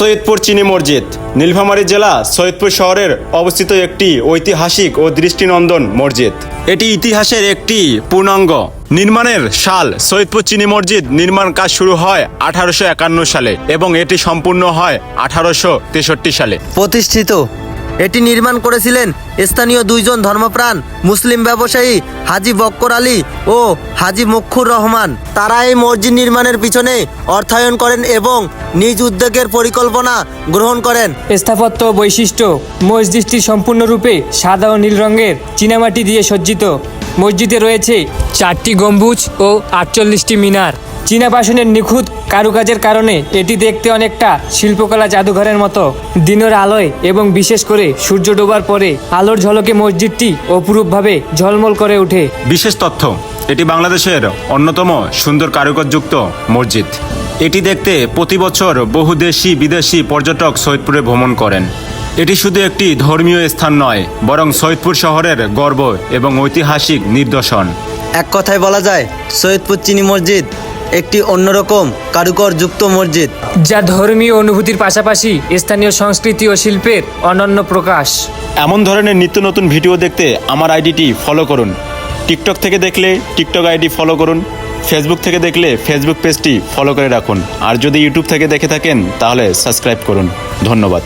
সৈয়দপুর চিনি মসজিদ। নীলফামারী জেলা সৈয়দপুর শহরের অবস্থিত একটি ঐতিহাসিক ও দৃষ্টিনন্দন মসজিদ। এটি ইতিহাসের একটি পূর্ণাঙ্গ নির্মাণের সাল সৈয়দপুর চিনি মসজিদ নির্মাণ কাজ শুরু হয় আঠারোশো একান্ন সালে এবং এটি সম্পূর্ণ হয় আঠারোশো তেষট্টি সালে। প্রতিষ্ঠিত এটি নির্মাণ করেছিলেন স্থানীয় দুইজন ধর্মপ্রাণ, মুসলিম ব্যবসায়ী হাজি বক্কর আলী ও হাজি মুক্ষুর রহমান। তারা এই মসজিদ নির্মাণের পিছনে অর্থায়ন করেন এবং নিজ উদ্যোগের পরিকল্পনা গ্রহণ করেন। স্থাপত্য বৈশিষ্ট্য, মসজিদটি সম্পূর্ণরূপে সাদা ও নীল রঙের চীনামাটি দিয়ে সজ্জিত। মসজিদে রয়েছে চারটি গম্বুজ ও আটচল্লিশটি মিনার। চীনা বাসনের নিখুঁত কারুকাজের কারণে এটি দেখতে অনেকটা শিল্পকলা জাদুঘরের মতো। দিনের আলোয় এবং বিশেষ করে সূর্য ডোবার পরে আলোর ঝলকে মসজিদটি অপরূপভাবে ঝলমল করে ওঠে। বিশেষ তথ্য এটি বাংলাদেশের অন্যতম সুন্দর কারুকাজযুক্ত মসজিদ। এটি দেখতে প্রতি বছর বহু দেশি বিদেশি পর্যটক সৈয়দপুরে ভ্রমণ করেন। এটি শুধু একটি ধর্মীয় স্থান নয় বরং সৈয়দপুর শহরের গর্ব এবং ঐতিহাসিক নিদর্শন। এক কথায় বলা যায় সৈয়দপুর চিনি মসজিদ একটি অন্যরকম কারুকরযুক্ত মসজিদ। যা ধর্মীয় অনুভূতির পাশাপাশি স্থানীয় সংস্কৃতি ও শিল্পের অনন্য প্রকাশ। এমন ধরনের নিত্য নতুন ভিডিও দেখতে আমার আইডিটি ফলো করুন। টিকটক থেকে দেখলে টিকটক আইডি ফলো করুন ফেসবুক থেকে দেখলে ফেসবুক পেজটি ফলো করে রাখুন। আর যদি ইউটিউব থেকে দেখে থাকেন তাহলে সাবস্ক্রাইব করুন। ধন্যবাদ।